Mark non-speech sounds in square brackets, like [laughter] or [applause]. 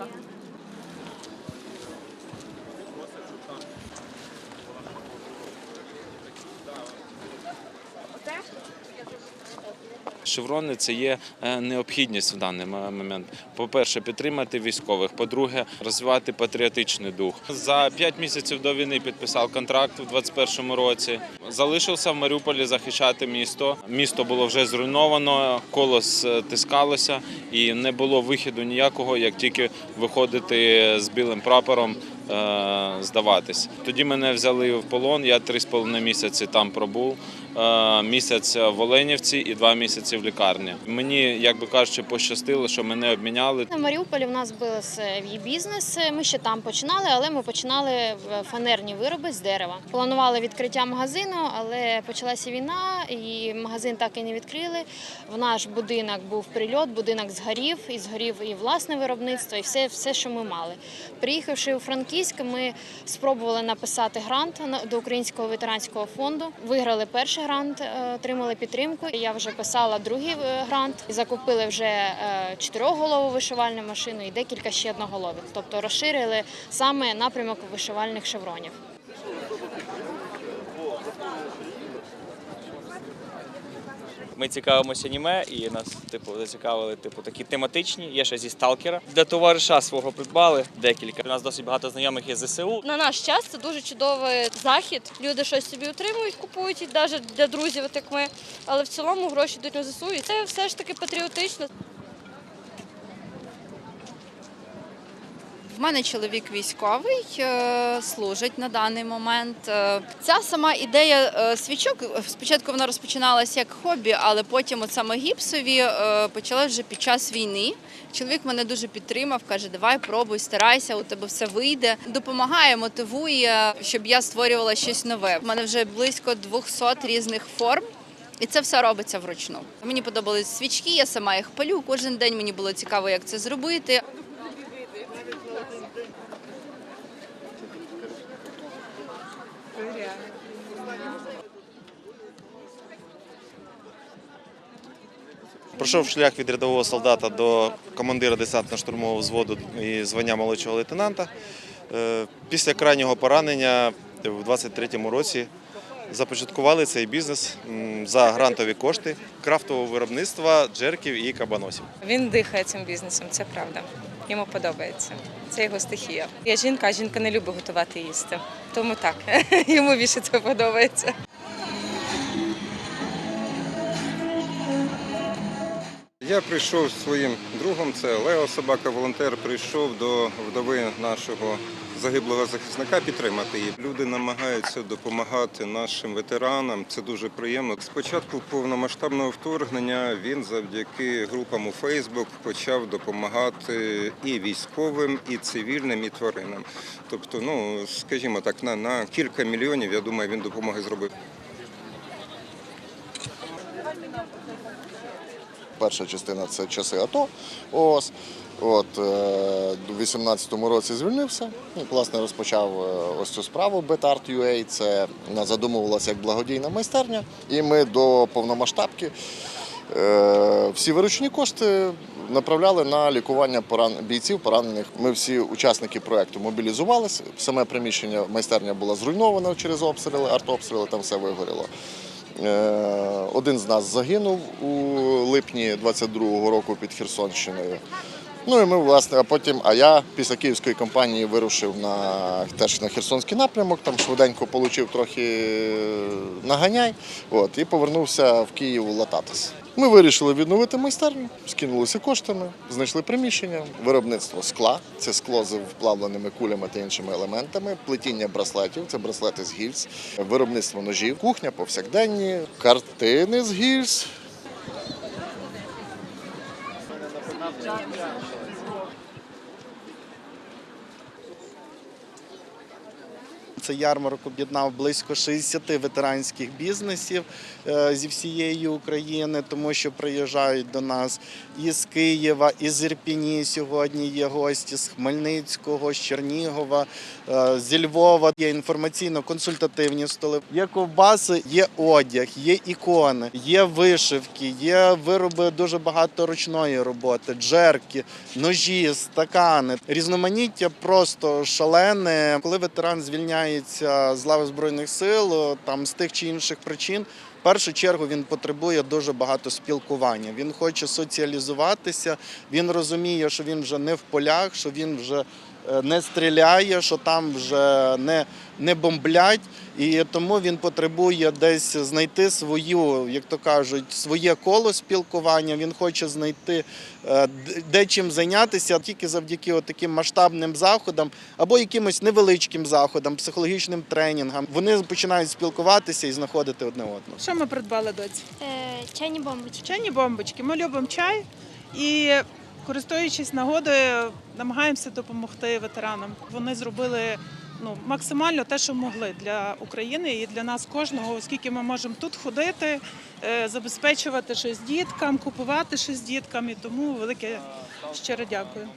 맛있다. Шеврони це є е, необхідність в даний момент. По-перше, підтримати військових. По-друге, розвивати патріотичний дух. За п'ять місяців до війни підписав контракт у 21-му році. Залишився в Маріуполі захищати місто. Місто було вже зруйновано, колос е, тискалося, і не було вихіду ніякого, як тільки виходити з білим прапором. е, Здаватись. Тоді мене взяли в полон. Я три з половиною місяці там пробув. Е, Місяць в Оленівці і два місяці в лікарні. Мені, як би кажучи, пощастило, що мене обміняли. На Маріуполі в нас був свій бізнес. Ми ще там починали, але ми починали фанерні вироби з дерева. Планували відкриття магазину, але почалася війна, і магазин так і не відкрили. В наш будинок був прильот, будинок згорів, і згорів і власне виробництво, і все, все, що ми мали. Приїхавши у Франківськ, ми спробували написати грант до Українського ветеранського фонду. Виграли перший грант, е, отримали підтримку. Я вже писала другий грант грант. Закупили вже е, чотирьохголову вишивальну машину і декілька ще одноголових. Тобто розширили саме напрямок вишивальних шевронів. Ми цікавимося аніме і нас типу зацікавили типу такі тематичні. Є ще зі сталкера. Для товариша свого придбали декілька. У нас досить багато знайомих із ЗСУ. На наш час це дуже чудовий захід. Люди щось собі отримують, купують і навіть для друзів, от як ми. Але в цілому гроші йдуть на ЗСУ. І це все ж таки патріотично. Мене чоловік військовий, е, служить на даний момент. Е, Ця сама ідея е, свічок спочатку вона розпочиналася як хобі, але потім от саме гіпсові почалась вже під час війни. Чоловік мене дуже підтримав, каже: Давай пробуй, старайся, у тебе все вийде. Допомагає, мотивує, щоб я створювала щось нове. У мене вже близько 200 різних форм. І це все робиться вручну. Мені подобались свічки, я сама їх палю. Кожен день мені було цікаво, як це зробити. Пройшов шлях від рядового солдата до командира десантно-штурмового взводу і звання молодшого лейтенанта. Е, Після крайнього поранення в 23-му році започаткували цей бізнес за грантові кошти крафтового виробництва джерків і кабаносів. Він дихає цим бізнесом, це правда. Йому подобається. Це його стихія. Я жінка, а жінка не любить готувати їсти. Тому так, [laughs] йому більше це подобається. Я прийшов зі своїм другом, це Лео Собака, волонтер, прийшов до вдови нашого загиблого захисника підтримати її. Люди намагаються допомагати нашим ветеранам. Це дуже приємно. Спочатку повномасштабного вторгнення він завдяки групам у Фейсбук почав допомагати і військовим, і цивільним, і тваринам. Тобто, ну скажімо так, на, на кілька мільйонів, я думаю, він допомоги зробив. Перша частина це часи АТО. Ось. От, е, у 18-му році звільнився. Власне, розпочав е, ось цю справу BetArt.ua. Це вона задумувалася як благодійна майстерня. І ми до повномасштабки е, всі виручені кошти направляли на лікування поран... бійців поранених. Ми всі учасники проекту мобілізувалися. Саме приміщення майстерня була зруйнована через обстріли, артобстріли, там все вигоріло. Е, Один з нас загинув у липні 22-го року під Херсонщиною. Ну і ми, власне, а потім, а я після київської кампанії вирушив на теж на Херсонський напрямок, там швиденько отримав трохи наганяй. От, і повернувся в Київ лататись. Ми вирішили відновити майстерню, скинулися коштами, знайшли приміщення, виробництво скла, це скло з вплавленими кулями та іншими елементами, плетіння браслетів, це браслети з гільз, виробництво ножів, кухня повсякденні, картини з гільз. Цей ярмарок об'єднав близько 60 ветеранських бізнесів е, зі всієї України, тому що приїжджають до нас із Києва, із Ірпіні. Сьогодні є гості з Хмельницького, з Чернігова, е, зі Львова. Є інформаційно-консультативні столи. Є ковбаси, є одяг, є ікони, є вишивки, є вироби дуже багато ручної роботи, джерки, ножі, стакани. Різноманіття просто шалене. Коли ветеран звільняється з лави збройних сил, там з тих чи інших причин. В першу чергу він потребує дуже багато спілкування. Він хоче соціалізуватися, він розуміє, що він вже не в полях, що він вже не стріляє, що там вже не, не бомблять. І тому він потребує десь знайти свою, як то кажуть, своє коло спілкування. Він хоче знайти е, де чим зайнятися тільки завдяки таким масштабним заходам або якимось невеличким заходам, психологічним тренінгам. Вони починають спілкуватися і знаходити одне одного. Що ми придбали доці? Чайні бомбочки. Чайні бомбочки. Ми любимо чай і, користуючись нагодою, намагаємося допомогти ветеранам. Вони зробили ну, максимально те, що могли для України і для нас кожного, оскільки ми можемо тут ходити, е, забезпечувати щось діткам, купувати щось діткам. І тому велике щиро дякую.